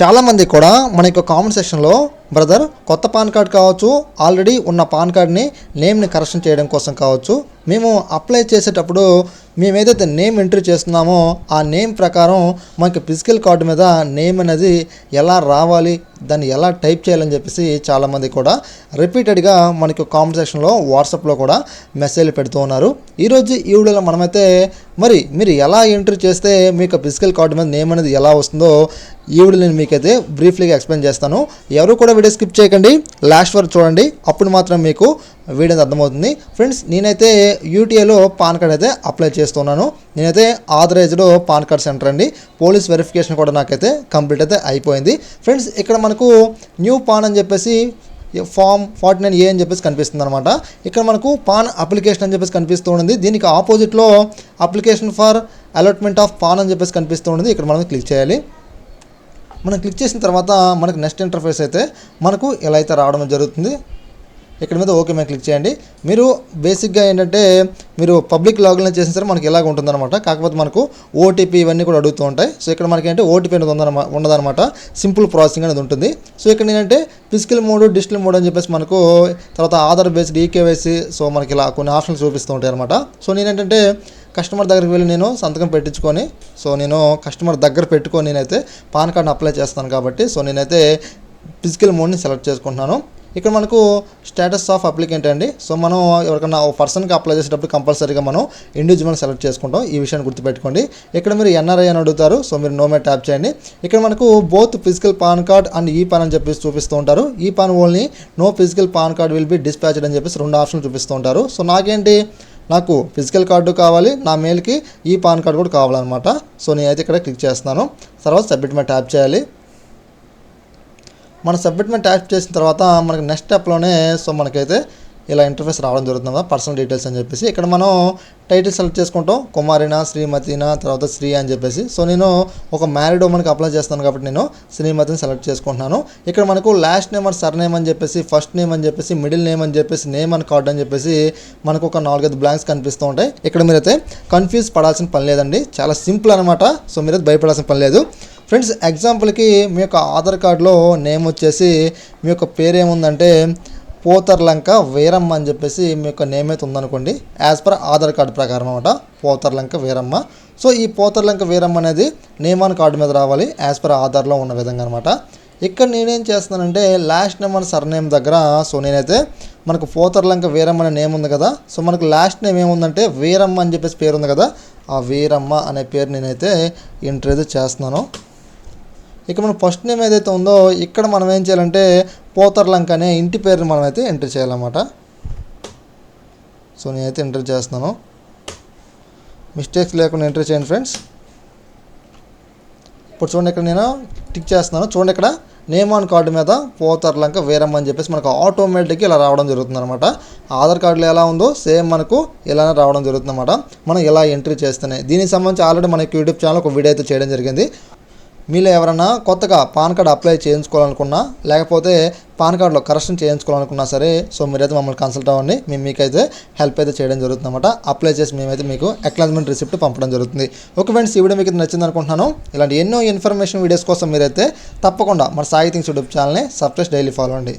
చాలామంది కూడా మన యొక్క కామెంట్ సెక్షన్లో బ్రదర్ కొత్త పాన్ కార్డ్ కావచ్చు ఆల్రెడీ ఉన్న పాన్ కార్డ్ని నేమ్ని కరెక్షన్ చేయడం కోసం కావచ్చు. మేము అప్లై చేసేటప్పుడు మేము ఏదైతే నేమ్ ఎంట్రీ చేస్తున్నామో ఆ నేమ్ ప్రకారం మనకి ఫిజికల్ కార్డు మీద నేమ్ అనేది ఎలా రావాలి దాన్ని ఎలా టైప్ చేయాలని చెప్పేసి చాలామంది కూడా రిపీటెడ్గా మనకి కామెంట్ సెక్షన్లో వాట్సాప్లో కూడా మెసేజ్లు పెడుతూ ఉన్నారు. ఈరోజు ఈ వీడియోలో మనమైతే మరి మీరు ఎలా ఎంట్రీ చేస్తే మీకు ఫిజికల్ కార్డు మీద నేమ్ అనేది ఎలా వస్తుందో ఈ వీడియో నేను మీకైతే బ్రీఫ్లీగా ఎక్స్ప్లెయిన్ చేస్తాను. ఎవరు కూడా వీడియో స్కిప్ చేయకండి. లాస్ట్ వరకు చూడండి. అప్పుడు మాత్రం మీకు వీడియో అర్థమవుతుంది. ఫ్రెండ్స్ నేనైతే యూటీఏలో పాన్ కార్డ్ అయితే అప్లై చేస్తున్నాను. నేనైతే ఆథరైజ్డ్ పాన్ కార్డ్ సెంటర్ అండి. పోలీస్ వెరిఫికేషన్ కూడా నాకైతే కంప్లీట్ అయితే అయిపోయింది. ఫ్రెండ్స్ ఇక్కడ మనకు న్యూ పాన్ అని చెప్పేసి ఫామ్ ఫార్టీ నైన్ ఏ అని చెప్పేసి కనిపిస్తుంది అనమాట ఇక్కడ మనకు పాన్ అప్లికేషన్ అని చెప్పేసి కనిపిస్తూ ఉంది. దీనికి ఆపోజిట్లో application for allotment of PAN అని చెప్పేసి కనిపిస్తూ ఉంది. ఇక్కడ మనం క్లిక్ చేయాలి. మనం క్లిక్ చేసిన తర్వాత మనకు నెక్స్ట్ ఇంటర్ఫేస్ అయితే మనకు ఎలా అయితే రావడం జరుగుతుంది? ఇక్కడ మీద ఓకే మీద క్లిక్ చేయండి. మీరు బేసిక్గా ఏంటంటే మీరు పబ్లిక్ లాగిన్ చేసిన సరే మనకి ఇలాగ ఉంటుందన్నమాట. కాకపోతే మనకు ఓటీపీ ఇవన్నీ కూడా అడుగుతూ ఉంటాయి. సో ఇక్కడ మనకి ఏంటంటే ఓటీపీ అనేది ఉందన్నమాట ఉండదన్నమాట. సింపుల్ ప్రాసెసింగ్ అనేది ఉంటుంది. సో ఇక్కడ ఏంటంటే ఫిజికల్ మోడ్ డిజిటల్ మోడ్ అని చెప్పేసి మనకు తర్వాత ఆధార్ బేస్డ్ ఈకేవైసీ సో మనకి ఇలా కొన్ని ఆప్షన్స్ చూపిస్తూ ఉంటాయి అనమాట సో నేనేంటంటే కస్టమర్ దగ్గరికి వెళ్ళి నేను సంతకం పెట్టించుకొని సో నేను కస్టమర్ దగ్గర పెట్టుకొని నేనైతే పాన్ కార్డ్ని అప్లై చేస్తాను కాబట్టి సో నేనైతే ఫిజికల్ మోడ్ని సెలెక్ట్ చేసుకుంటున్నాను. ఇక్కడ మనకు స్టేటస్ ఆఫ్ అప్లికెంట్ అండి సో మనం ఎవరికైనా ఒక పర్సన్కి అప్లై చేసేటప్పుడు కంపల్సరీగా మనం ఇండివిజువల్ సెలెక్ట్ చేసుకుంటాం. ఈ విషయాన్ని గుర్తుపెట్టుకోండి. ఇక్కడ మీరు ఎన్ఆర్ఐ అని అడుగుతారు. సో మీరు నోమే ట్యాప్ చేయండి. ఇక్కడ మనకు both physical PAN card and e PAN అని చెప్పేసి చూపిస్తూ ఉంటారు. E PAN only no physical PAN card will be dispatched అని చెప్పేసి రెండు ఆప్షన్లు చూపిస్తూ ఉంటారు. సో నాకేంటి? నాకు ఫిజికల్ కార్డు కావాలి. నా మెయిల్కి ఈ పాన్ కార్డు కూడా కావాలన్నమాట. సో నేనైతే ఇక్కడ క్లిక్ చేస్తున్నాను. తర్వాత సబ్మిట్ మీద ట్యాప్ చేయాలి. మన సబ్మిట్మెంట్ మీద ట్యాప్ చేసిన తర్వాత మనకి నెక్స్ట్ స్టెప్లోనే సో మనకైతే ఇలా ఇంటర్ఫేస్ రావడం జరుగుతుంది కదా పర్సనల్ డీటెయిల్స్ అని చెప్పేసి. ఇక్కడ మనం టైటిల్ సెలెక్ట్ చేసుకుంటాం. కుమారిన శ్రీమతిన తర్వాత శ్రీ అని చెప్పేసి. సో నేను ఒక మ్యారీడ్ ఉమెన్కి అప్లై చేస్తాను కాబట్టి నేను శ్రీమతిని సెలెక్ట్ చేసుకుంటున్నాను. ఇక్కడ మనకు last name and surname అని చెప్పేసి ఫస్ట్ నేమ్ అని చెప్పేసి మిడిల్ నేమ్ అని చెప్పేసి నేమ్ అండ్ కార్డ్ అని చెప్పేసి మనకు ఒక నాలుగైదు బ్లాంక్స్ కనిపిస్తూ ఉంటాయి. ఇక్కడ మీరైతే కన్ఫ్యూజ్ పడాల్సిన పని లేదండి. చాలా సింపుల్ అనమాట సో మీరైతే భయపడాల్సిన పని లేదు. ఫ్రెండ్స్ ఎగ్జాంపుల్కి మీ యొక్క ఆధార్ కార్డులో నేమ్ వచ్చేసి మీ యొక్క పేరు ఏముందంటే పోతర్లంక వీరమ్మ అని చెప్పేసి మీ యొక్క నేమ్ అయితే ఉందనుకోండి. యాజ్ పర్ ఆధార్ కార్డు ప్రకారం అనమాట పోతర్లంక వీరమ్మ. సో ఈ పోతర్లంక వీరమ్మ అనేది నేమ్ ఆన్ కార్డు మీద రావాలి యాజ్ పర్ ఆధార్లో ఉన్న విధంగా అనమాట ఇక్కడ నేనేం చేస్తున్నానంటే last name and surname దగ్గర సో నేనైతే మనకు పోతర్లంక వీరమ్మ అనే నేమ్ ఉంది కదా. సో మనకు లాస్ట్ నేమ్ ఏముందంటే వీరమ్మ అని చెప్పేసి పేరు ఉంది కదా. ఆ వీరమ్మ అనే పేరు నేనైతే ఎంట్రీ అయితే చేస్తున్నాను. ఇక మన ఫస్ట్ నేమ్ ఏదైతే ఉందో ఇక్కడ మనం ఏం చేయాలంటే పోతర్లంక అనే ఇంటి పేరుని మనం అయితే ఎంటర్ చేయాలన్నమాట. సో నేనైతే ఎంటర్ చేస్తున్నాను. మిస్టేక్స్ లేకుండా ఎంటర్ చేయండి ఫ్రెండ్స్. ఇప్పుడు చూడండి ఇక్కడ నేను టిక్ చేస్తున్నాను. చూడండి ఇక్కడ నేమ్ ఆన్ కార్డు మీద పోతర్లంక వేరమ్మ అని చెప్పేసి మనకు ఆటోమేటిక్గా ఇలా రావడం జరుగుతుంది అనమాట ఆధార్ కార్డులో ఎలా ఉందో సేమ్ మనకు ఇలానే రావడం జరుగుతుంది అనమాట మనం ఇలా ఎంట్రీ చేస్తేనే. దీనికి సంబంధించి ఆల్రెడీ మనకి యూట్యూబ్ ఛానల్ ఒక వీడియో అయితే చేయడం జరిగింది. మీలో ఎవరైనా కొత్తగా పాన్ కార్డ్ అప్లై చేయించుకోవాలనుకున్నా లేకపోతే పాన్ కార్డులో కరెక్షన్ చేయించుకోవాలనుకున్నా సరే సో మీరైతే మమ్మల్ని కన్సల్ట్ అవ్వండి. మేము మీకైతే హెల్ప్ అయితే చేయడం జరుగుతుంది అనమాట అప్లై చేసి మేమైతే మీకు అక్నాలజ్మెంట్ రిసిప్ట్ పంపడం జరుగుతుంది. ఓకే ఫ్రెండ్స్ ఈ వీడియో మీకు నచ్చింది అనుకుంటున్నాను. ఇలాంటి ఎన్నో ఇన్ఫర్మేషన్ వీడియోస్ కోసం మీరైతే తప్పకుండా మన సాయి థింగ్స్ యూట్యూబ్ ఛానల్ని సబ్స్క్రైబ్ డైలీ ఫాలో అండి